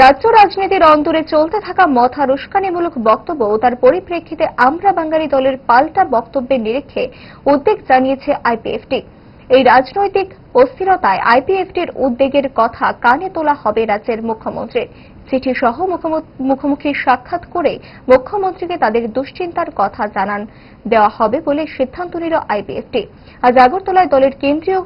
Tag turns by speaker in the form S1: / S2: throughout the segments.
S1: রাজ্য রাজনীতির অন্তরে চলতে থাকা মথা উস্কানিমূলক বক্তব্য ও তার পরিপ্রেক্ষিতে আমরা বাঙালি দলের পাল্টা বক্তব্যের নিরিখে উদ্বেগ জানিয়েছে আইপিএফটি। এই রাজনৈতিক অস্থিরতায় আইপিএফটির উদ্বেগের কথা কানে তোলা হবে রাজ্যের মুখ্যমন্ত্রীর চিঠি সহ মুখোমুখি সাক্ষাৎ করে মুখ্যমন্ত্রীকে তাদের দুশ্চিন্তার কথা জানান দেওয়া হবে বলে সিদ্ধান্ত নিল আইপিএফটি। আজ আগরতলায় দলের কেন্দ্রীয়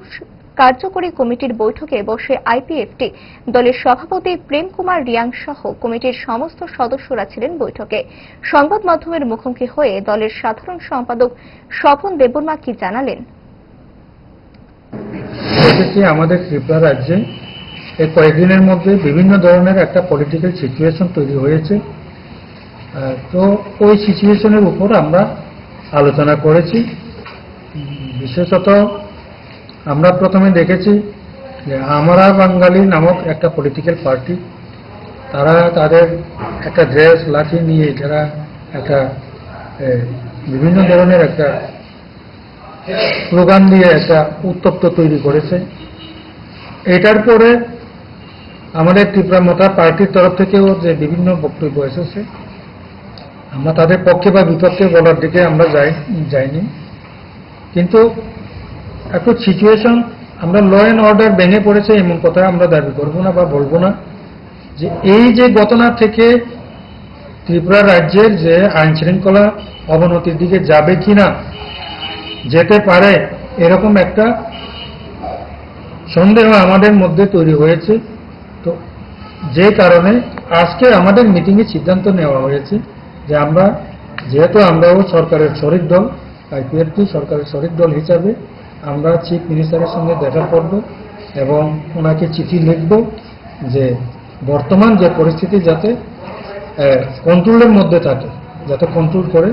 S1: কার্যকরী কমিটির বৈঠকে বসে আইপিএফটি দলের সভাপতি প্রেম কুমার রিয়াং সহ কমিটির সমস্ত সদস্যরা ছিলেন বৈঠকে। সংবাদ মাধ্যমের মুখোমুখি হয়ে দলের সাধারণ সম্পাদক স্বপন দেববর্মা কি জানালেন?
S2: আমাদের ত্রিপুরা রাজ্যে এই কয়েকদিনের মধ্যে বিভিন্ন ধরনের একটা পলিটিক্যাল সিচুয়েশন তৈরি হয়েছে। তো ওই সিচুয়েশনের উপর আমরা আলোচনা করেছি। বিশেষত আমরা প্রথমে দেখেছি যে আমরা বাঙালি নামক একটা পলিটিক্যাল পার্টি তারা তাদের একটা ড্রেস লাঠি নিয়ে যারা একটা বিভিন্ন ধরনের একটা স্লোগান দিয়ে একটা উত্তপ্ত তৈরি করেছে। এটার পরে আমাদের ত্রিপুরা মতা পার্টির তরফ থেকেও যে বিভিন্ন বক্তব্য এসেছে, আমরা তাদের পক্ষে বা বিপক্ষে বলার দিকে আমরা যাই, যাইনি। কিন্তু একটু সিচুয়েশন আমরা ল অ্যান্ড অর্ডার ভেঙে পড়েছে, এমন কথা আমরা দাবি করব না বা বলব না। যে এই যে ঘটনা থেকে ত্রিপুরা রাজ্যের যে আইন শৃঙ্খলা অবনতির দিকে যাবে কিনা, যেতে পারে, এরকম একটা সন্দেহ আমাদের মধ্যে তৈরি হয়েছে। তো যে কারণে আজকে আমাদের মিটিংয়ে সিদ্ধান্ত নেওয়া হয়েছে যে আমরা, যেহেতু আমরাও সরকারের শরিক দল আইপিএফটি সরকারের শরিক দল হিসাবে আমরা চিফ মিনিস্টারের সঙ্গে দেখা করব এবং ওনাকে চিঠি লিখব যে বর্তমান যে পরিস্থিতি যাতে কন্ট্রোলের মধ্যে থাকে যাতে কন্ট্রোল করে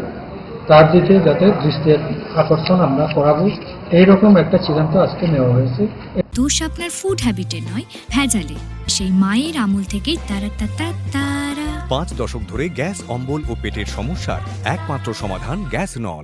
S2: তার দিকে যাতে দৃষ্টি আকর্ষণ আমরা করাবো। এইরকম একটা সিদ্ধান্ত আজকে নেওয়া হয়েছে।
S3: দোষ আপনার ফুড হ্যাবিটে নয় ভেজালে। সেই মায়ের আমল থেকেই তারা তারা তারা।
S4: পাঁচ দশক ধরে গ্যাস অম্বল ও পেটের সমস্যার একমাত্র সমাধান গ্যাস নল।